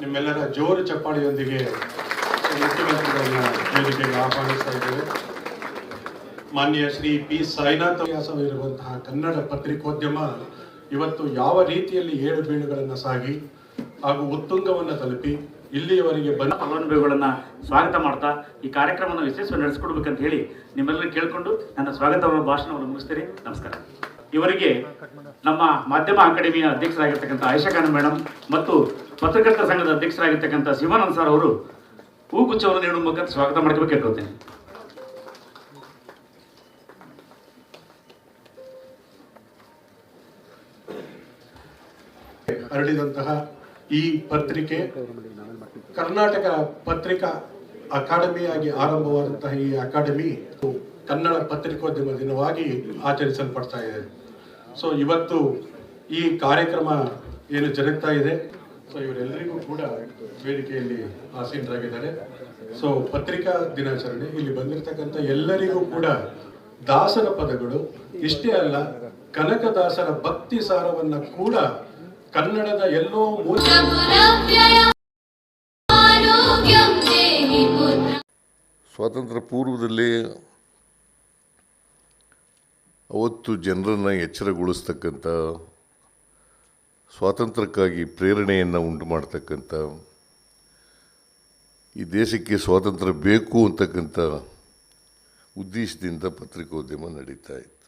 ನಿಮ್ಮೆಲ್ಲರ ಜೋರು ಚಪ್ಪಾಳಿಯೊಂದಿಗೆ ಮುಖ್ಯಮಂತ್ರಿಗಳನ್ನ ವೇದಿಕೆಗೆ ಆಹ್ವಾನಿಸ್ತಾ ಇದ್ದೇವೆ. ಮಾನ್ಯ ಶ್ರೀ ಪಿ. ಸಾಯಿನಾಥ್ ವ್ಯಾಸವಿರುವಂತಹ ಕನ್ನಡ ಪತ್ರಿಕೋದ್ಯಮ ಇವತ್ತು ಯಾವ ರೀತಿಯಲ್ಲಿ ಏಳು ಬೀಳುಗಳನ್ನು ಸಾಗಿ ಹಾಗೂ ಉತ್ತುಂಗವನ್ನು ತಲುಪಿ ಇಲ್ಲಿಯವರೆಗೆ ಬಂದ ಫಲಾನುಭವಿಗಳನ್ನ ಸ್ವಾಗತ ಮಾಡ್ತಾ ಈ ಕಾರ್ಯಕ್ರಮವನ್ನು ಯಶಸ್ವಿ ನಡೆಸಿಕೊಡ್ಬೇಕಂತ ಹೇಳಿ ನಿಮ್ಮೆಲ್ಲರೂ ಕೇಳಿಕೊಂಡು ನನ್ನ ಸ್ವಾಗತ ಭಾಷಣವನ್ನು ಮುಗಿಸ್ತೀರಿ ನಮಸ್ಕಾರ. ಇವರಿಗೆ ನಮ್ಮ ಮಾಧ್ಯಮ ಅಕಾಡೆಮಿಯ ಅಧ್ಯಕ್ಷರಾಗಿರ್ತಕ್ಕಂಥ ಆಯಿಷಾ ಖಾನ್ ಮೇಡಮ್ ಮತ್ತು ಪತ್ರಕರ್ತರ ಸಂಘದ ಅಧ್ಯಕ್ಷರಾಗಿರ್ತಕ್ಕಂಥ ಶಿವಾನಂದ್ ಸರ್ ಅವರು ಹೂಗುಚ್ಛವನ್ನು ನೀಡುವ ಮೂಲಕ ಸ್ವಾಗತ ಮಾಡ್ಕೋಬೇಕು ಕೇಳ್ಕೊಳ್ತೇನೆ. ಹರಡಿದಂತಹ ಈ ಪತ್ರಿಕೆ ಕರ್ನಾಟಕ ಪತ್ರಿಕಾ ಅಕಾಡೆಮಿಯಾಗಿ ಆರಂಭವಾದಂತಹ ಈ ಅಕಾಡೆಮಿ ಕನ್ನಡ ಪತ್ರಿಕೋದ್ಯಮ ದಿನವಾಗಿ ಆಚರಿಸಲ್ಪಡ್ತಾ ಇದೆ. ಸೊ ಇವತ್ತು ಈ ಕಾರ್ಯಕ್ರಮ ಏನು ಜರುಗ್ತಾ ಇದೆ. ಸೊ ಇವರೆಲ್ಲರಿಗೂ ಕೂಡ ವೇದಿಕೆಯಲ್ಲಿ ಆಸೀನರಾಗಿದ್ದಾರೆ. ಸೊ ಪತ್ರಿಕಾ ದಿನಾಚರಣೆ ಇಲ್ಲಿ ಬಂದಿರತಕ್ಕಂಥ ಎಲ್ಲರಿಗೂ ಕೂಡ ದಾಸರ ಪದಗಳು, ಇಷ್ಟೇ ಅಲ್ಲ, ಕನಕದಾಸರ ಭಕ್ತಿ ಸಾರವನ್ನು ಕೂಡ ಕನ್ನಡದ ಎಲ್ಲೋ ಸ್ವಾತಂತ್ರ್ಯ ಪೂರ್ವದಲ್ಲಿ ಅವತ್ತು ಜನರನ್ನು ಎಚ್ಚರಗೊಳಿಸ್ತಕ್ಕಂಥ ಸ್ವಾತಂತ್ರ್ಯಕ್ಕಾಗಿ ಪ್ರೇರಣೆಯನ್ನು ಉಂಟು ಮಾಡ್ತಕ್ಕಂಥ ಈ ದೇಶಕ್ಕೆ ಸ್ವಾತಂತ್ರ್ಯ ಬೇಕು ಅಂತಕ್ಕಂಥ ಉದ್ದೇಶದಿಂದ ಪತ್ರಿಕೋದ್ಯಮ ನಡೀತಾ ಇತ್ತು.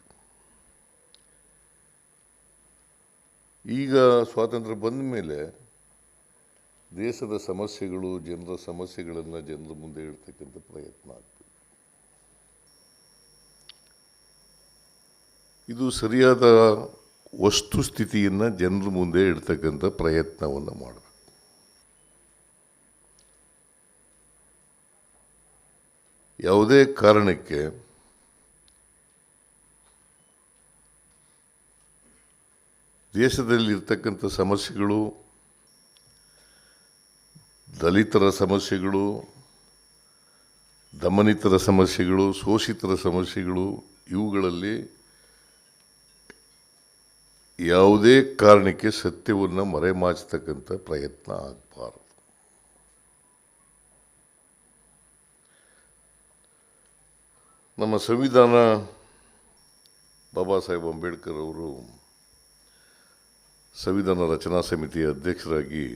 ಈಗ ಸ್ವಾತಂತ್ರ್ಯ ಬಂದ ಮೇಲೆ ದೇಶದ ಸಮಸ್ಯೆಗಳು, ಜನರ ಸಮಸ್ಯೆಗಳನ್ನು ಜನರ ಮುಂದೆ ಇಡ್ತಕ್ಕಂಥ ಪ್ರಯತ್ನ ಆಗ್ತದೆ. ಇದು ಸರಿಯಾದ ವಸ್ತುಸ್ಥಿತಿಯನ್ನು ಜನರ ಮುಂದೆ ಇಡ್ತಕ್ಕಂಥ ಪ್ರಯತ್ನವನ್ನು ಮಾಡಬೇಕು. ಯಾವುದೇ ಕಾರಣಕ್ಕೆ ದೇಶದಲ್ಲಿರ್ತಕ್ಕಂಥ ಸಮಸ್ಯೆಗಳು, ದಲಿತರ ಸಮಸ್ಯೆಗಳು, ದಮನಿತರ ಸಮಸ್ಯೆಗಳು, ಶೋಷಿತರ ಸಮಸ್ಯೆಗಳು, ಇವುಗಳಲ್ಲಿ ಯಾವುದೇ ಕಾರಣಕ್ಕೆ ಸತ್ಯವನ್ನು ಮರೆಮಾಚತಕ್ಕಂಥ ಪ್ರಯತ್ನ ಆಗಬಾರದು. ನಮ್ಮ ಸಂವಿಧಾನ ಬಾಬಾ ಸಾಹೇಬ್ ಅಂಬೇಡ್ಕರ್ ಅವರು ಸಂವಿಧಾನ ರಚನಾ ಸಮಿತಿಯ ಅಧ್ಯಕ್ಷರಾಗಿ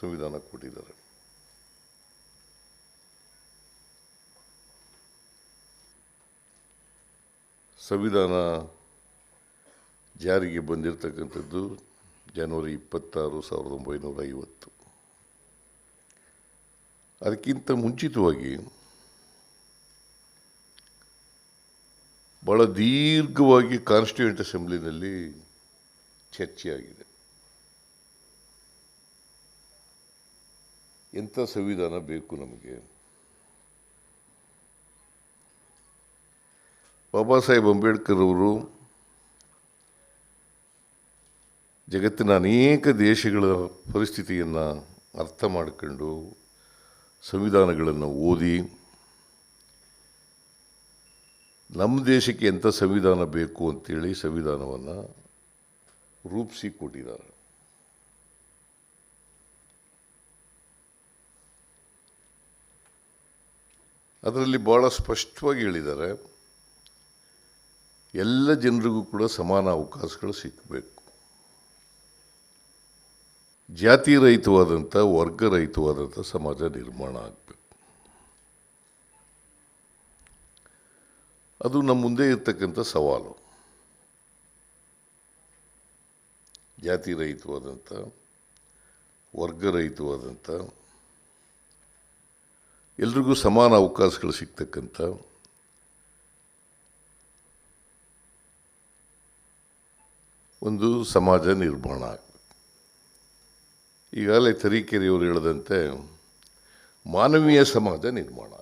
ಸಂವಿಧಾನ ಕೊಟ್ಟಿದ್ದಾರೆ. ಸಂವಿಧಾನ ಜಾರಿಗೆ ಬಂದಿರತಕ್ಕಂಥದ್ದು ಜನವರಿ ಇಪ್ಪತ್ತಾರು, ಸಾವಿರದ ಒಂಬೈನೂರ ಐವತ್ತು. ಅದಕ್ಕಿಂತ ಮುಂಚಿತವಾಗಿ ಭಾಳ ದೀರ್ಘವಾಗಿ ಕಾನ್ಸ್ಟಿಟ್ಯೂಂಟ್ ಅಸೆಂಬ್ಲಿನಲ್ಲಿ ಚರ್ಚೆಯಾಗಿದೆ. ಎಂಥ ಸಂವಿಧಾನ ಬೇಕು ನಮಗೆ? ಬಾಬಾ ಸಾಹೇಬ್ ಅಂಬೇಡ್ಕರ್ ಅವರು, ಜಗತ್ತಿನ ಅನೇಕ ದೇಶಗಳ ಪರಿಸ್ಥಿತಿಯನ್ನು ಅರ್ಥ ಮಾಡಿಕೊಂಡು ಸಂವಿಧಾನಗಳನ್ನು ಓದಿ, ನಮ್ಮ ದೇಶಕ್ಕೆ ಎಂಥ ಸಂವಿಧಾನ ಬೇಕು ಅಂತೇಳಿ ಸಂವಿಧಾನವನ್ನು ರೂಪಿಸಿ ಕೊಟ್ಟಿದ್ದಾರೆ. ಅದರಲ್ಲಿ ಭಾಳ ಸ್ಪಷ್ಟವಾಗಿ ಹೇಳಿದ್ದಾರೆ, ಎಲ್ಲ ಜನರಿಗೂ ಕೂಡ ಸಮಾನ ಅವಕಾಶಗಳು ಸಿಕ್ಕಬೇಕು ಜಾತಿ ರಹಿತವಾದಂಥ ವರ್ಗ ರಹಿತವಾದಂಥ ಸಮಾಜ ನಿರ್ಮಾಣ ಆಗಬೇಕು. ಅದು ನಮ್ಮ ಮುಂದೆ ಇರ್ತಕ್ಕಂಥ ಸವಾಲು. ಜಾತಿ ರಹಿತವಾದಂಥ ವರ್ಗರಹಿತವಾದಂಥ ಎಲ್ರಿಗೂ ಸಮಾನ ಅವಕಾಶಗಳು ಸಿಗ್ತಕ್ಕಂಥ ಒಂದು ಸಮಾಜ ನಿರ್ಮಾಣ. ಈಗಾಗಲೇ ತರೀಕೆರೆಯವರು ಹೇಳಿದಂತೆ ಮಾನವೀಯ ಸಮಾಜ ನಿರ್ಮಾಣ.